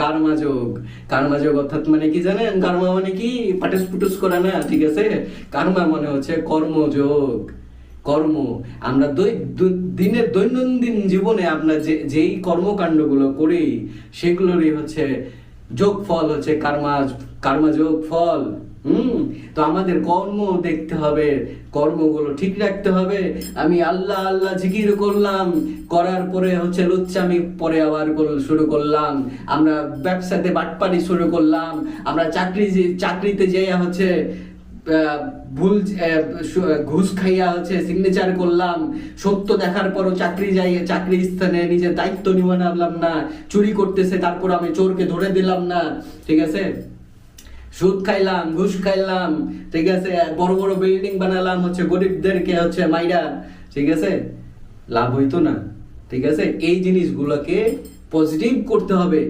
কার্মা যোগ। অর্থাৎ মানে কি জানেন? কার্মা মানে কি? পাটেস পুটুস করা না, ঠিক আছে? কার্মা মানে হচ্ছে কর্মযোগ কর্ম। আমরা দিনের দৈনন্দিন জীবনে আমরা যে যেই কর্মকাণ্ডগুলো করি, সেগুলোরই হচ্ছে যোগ ফল হচ্ছে কার্মা কার্মা যোগ ফল, হুম? তো আমাদের কর্ম দেখতে হবে, কর্মগুলো ঠিক রাখতে হবে। আমি আল্লাহ আল্লাহ জিকির করলাম, করার পরে হচ্ছে লুচ্চামি পরে আবার শুরু করলাম। আমরা ব্যবসাতে বাটপারি শুরু করলাম, আমরা চাকরি চাকরিতে যেয়ে হচ্ছে ভুল ঘুষ খাইয়া হচ্ছে সিগনেচার করলাম। সত্য দেখার পরও চাকরি যাই, চাকরি স্থানে নিজের দায়িত্ব নিয়ে নামলাম না, চুরি করতেছে, তারপর আমি চোরকে ধরে দিলাম না। ঠিক আছে? সুদ খাইলাম, ঘুষ খাইলাম, ঠিক আছে? বড় বড় বিল্ডিং বানালাম, হচ্ছে গরিবদেরকে হচ্ছে মাইরা, ঠিক আছে? লাভ হইতো না, ঠিক আছে? এই জিনিসগুলোকে পজিটিভ করতে হবে।